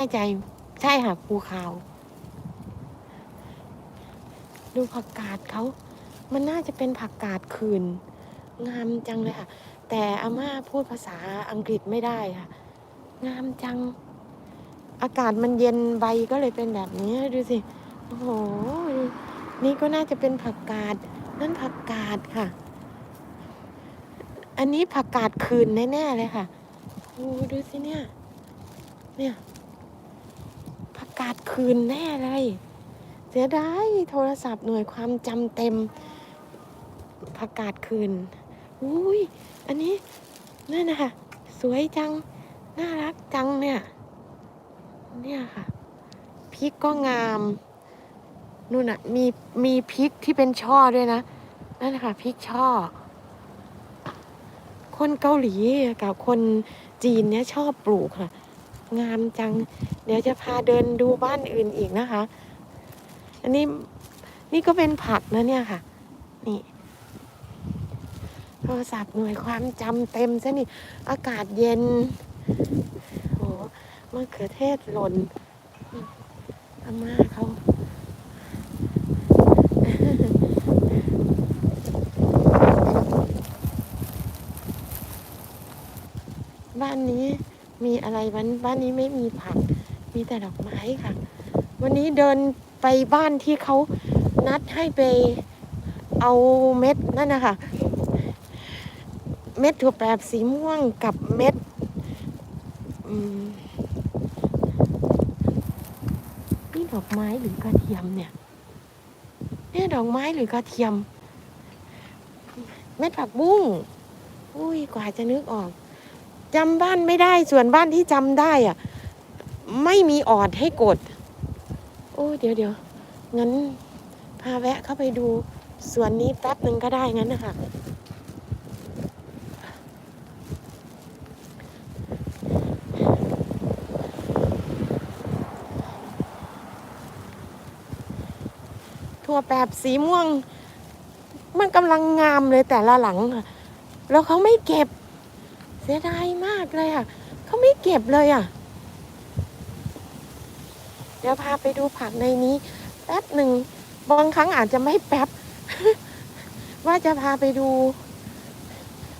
แน่ใจใช่ค่ะภูเขาดูผักกาดเขา มันน่าจะเป็นผักกาดคืน งามจังเลยค่ะ แต่อาม่าพูดภาษาอังกฤษไม่ได้ค่ะ งามจัง อากาศมันเย็นใบก็เลยเป็นแบบนี้ดูสิ โอ้โห นี่ก็น่าจะเป็นผักกาด นั่นผักกาดค่ะ อันนี้ผักกาดคืนแน่ๆเลยค่ะโอ้ดูสิเนี่ย เนี่ย กกาดคืนแน่เลย เสียดายโทรศัพท์หน่วยความจำเต็มผักกาดคืน อุ้ย อันนี้นั่นนะคะสวยจัง น่ารักจังเนี่ย เนี่ยค่ะพริกก็งามนู่นน่ะมีมีพริกที่เป็นช่อด้วยนะ นั่นนะคะพริกช่อ คนเกาหลีกับคนจีนเนี่ยชอบปลูกค่ะ งามจัง เดี๋ยวจะพาเดินดูบ้านอื่นอีกนะคะ อันนี้นี่ก็เป็นผักนะเนี่ยค่ะ นี่ โทรศัพท์หน่วยความจำเต็มซะนี่ อากาศเย็นโหมะเขือเทศหล่นอาม่าเขาบ้านนี้ มีอะไรบ้านบ้านนี้ไม่มีผัก มีแต่ดอกไม้ค่ะ วันนี้เดินไปบ้านที่เขานัดให้ไปเอาเม็ดนั่นนะคะเม็ดถั่วแปบสีม่วงกับเม็ดนี่ดอกไม้หรือกระเทียมเนี่ยเนี่ยดอกไม้หรือกระเทียม เม็ดผักบุ้ง อุ้ยกว่าจะนึกออก จำบ้านไม่ได้ส่วนบ้านที่จำได้อะไม่มีออดให้กด โอ้เดี๋ยวเดี๋ยวงั้นพาแวะเข้าไปดูสวนนี้แป๊บหนึ่งก็ได้งั้นนะคะถั่วแปบสีม่วง มันกำลังงามเลยแต่ละหลัง แล้วเขาไม่เก็บ สียดายมากเลยอะเขาไม่เก็บเลยอะ เดี๋ยวพาไปดูผักในนี้ แป๊บหนึ่งบางครั้งอาจจะไม่แป๊บ ว่าจะพาไปดู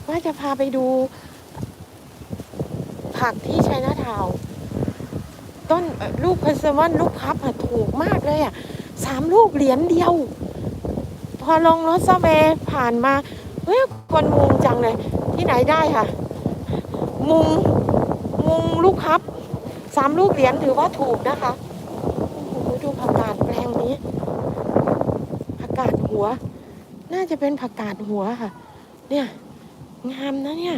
ว่าจะพาไปดู ผักที่ชัยนาทาวต้นลูกเพอร์ซมอนลูกพับอะถูกมากเลยอะสามลูกเหรียญเดียว พอลงรถซาเวผ่านมาเฮ้ยคนมุงจังเลย ที่ไหนได้ค่ะ มุงมุงลูกครับสามลูกเหรียญถือว่าถูกนะคะโอ้โหดูผักกาดแปลงนี้ผักกาดหัว น่าจะเป็นผักกาดหัวค่ะ เนี่ยงามนะเนี่ย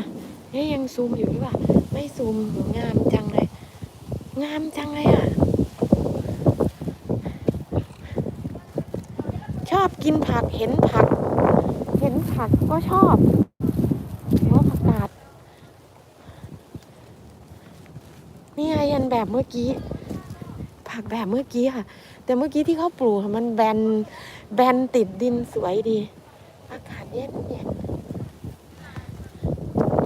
เอ๊ยยังซูมอยู่หรือเปล่าไม่ซูมงามจังเลย งามจังเลยอะชอบกินผักเห็นผัก เห็นผักก็ชอบหัวผักกาด นี่ไงอัน แบบเมื่อกี้ ผักแบบเมื่อกี้ค่ะ แต่เมื่อกี้ที่เขาปลูกมันแบนแบนติดดินสวยดี อากาศเย็นเย็น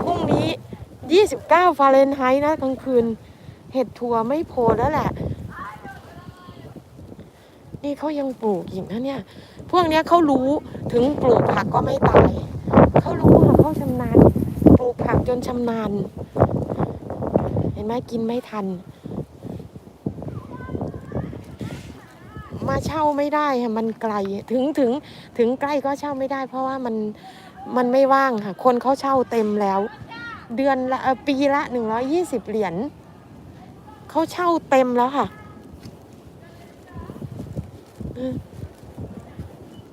พรุ่งนี้ 29 ฟาเรนไฮต์นะกลางคืน เห็ดถั่วไม่โผล่แล้วแหละ นี่เขายังปลูกอีกนะเนี่ย พวกเนี้ยเขารู้ถึงปลูกผักก็ไม่ตายเขารู้ค่ะเขาชำนาญ ปลูกผักจนชำนาญ เห็นไหมกินไม่ทัน มาเช่าไม่ได้ค่ะมันไกลถึงถึงถึงใกล้ก็เช่าไม่ได้ เพราะว่ามันมันไม่ว่างค่ะ คนเขาเช่าเต็มแล้ว เดือนละปีละหนึ่งร้อยี่สิบเหรียญเขาเช่าเต็มแล้วค่ะ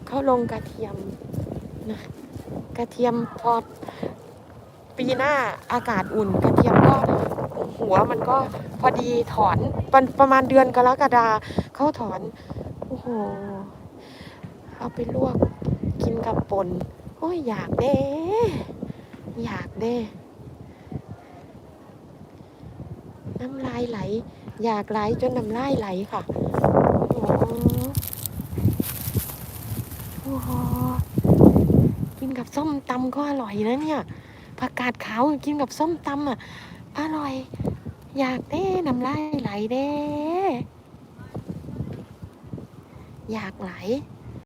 เขาลงกระเทียมนะกระเทียมพอปีหน้าอากาศอุ่นกระเทียมก็หัวมันก็พอดีถอนประประมาณเดือนกรกฎาเขาถอน โห เอาไปลวกกินกับป่นโอ้ยอยากเด้ อยากเด้ น้ำลายไหล อยากไหลจนน้ำลายไหลค่ะ โอ้โหโอ้โหกินกับส้มตำก็อร่อยนะเนี่ยผักกาดขาวกินกับส้มตำอะ อร่อย อยากเด้น้ำลายไหลเด้ อยากไหล